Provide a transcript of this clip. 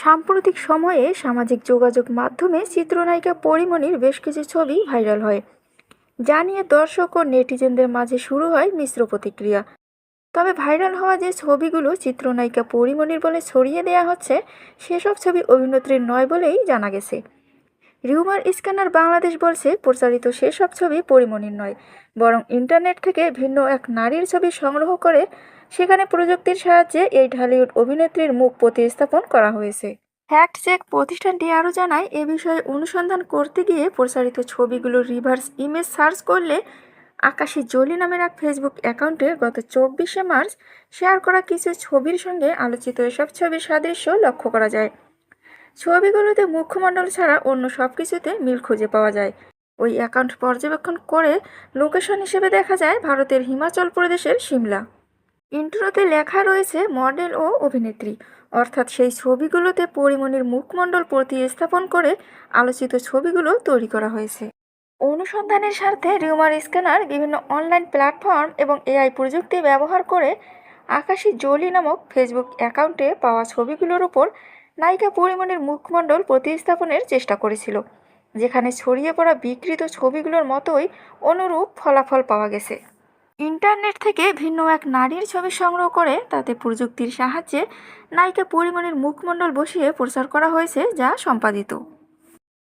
সাম্প্রতিক সময়ে সামাজিক যোগাযোগ মাধ্যমে চিত্রনায়িকা পরিমণির বেশ কিছু ছবি ভাইরাল হয়, যা নিয়ে দর্শক ও নেটিজেনদের মাঝে শুরু হয় মিশ্র প্রতিক্রিয়া। তবে ভাইরাল হওয়া যে ছবিগুলো চিত্রনায়িকা পরিমণির বলে ছড়িয়ে দেওয়া হচ্ছে, সেসব ছবি অভিনেত্রীর নয় বলেই জানা গেছে। রিউমার স্ক্যানার বাংলাদেশ বলছে, প্রচারিত সেসব ছবি পরিমণির নয়, বরং ইন্টারনেট থেকে ভিন্ন এক নারীর ছবি সংগ্রহ করে সেখানে প্রযুক্তির সাহায্যে এই ঢালিউড অভিনেত্রীর মুখ প্রতিস্থাপন করা হয়েছে। ফ্যাক্ট চেক প্রতিষ্ঠানটি আরও জানায়, এ বিষয়ে অনুসন্ধান করতে গিয়ে প্রচারিত ছবিগুলোর রিভার্স ইমেজ সার্চ করলে আকাশী জলি নামের এক ফেসবুক অ্যাকাউন্টে গত চব্বিশে মার্চ শেয়ার করা কিছু ছবির সঙ্গে আলোচিত এসব ছবির সাদৃশ্য লক্ষ্য করা যায়। ছবিগুলোতে মুখ্যমণ্ডল ছাড়া অন্য সব কিছুতে মিল খুঁজে পাওয়া যায়। ওই অ্যাকাউন্ট পর্যবেক্ষণ করে লোকেশন হিসেবে দেখা যায় ভারতের হিমাচল প্রদেশের সিমলা। ইন্ট্রোতে লেখা রয়েছে মডেল ও অভিনেত্রী। অর্থাৎ সেই ছবিগুলোতে পরিমণির মুখমণ্ডল প্রতিস্থাপন করে আলোচিত ছবিগুলো তৈরি করা হয়েছে। অনুসন্ধানের স্বার্থে রিউমার স্ক্যানার বিভিন্ন অনলাইন প্ল্যাটফর্ম এবং এআই প্রযুক্তি ব্যবহার করে আকাশী জলি নামক ফেসবুক অ্যাকাউন্টে পাওয়া ছবিগুলোর উপর নায়িকা পরিমণির মুখমণ্ডল প্রতিস্থাপনের চেষ্টা করেছিল, যেখানে ছড়িয়ে পড়া বিকৃত ছবিগুলোর মতোই অনুরূপ ফলাফল পাওয়া গেছে। ইন্টারনেট থেকে ভিন্ন এক নারীর ছবি সংগ্রহ করে তাতে প্রযুক্তির সাহায্যে নায়িকা পরিমণির মুখমণ্ডল বসিয়ে প্রচার করা হয়েছে যা সম্পাদিত।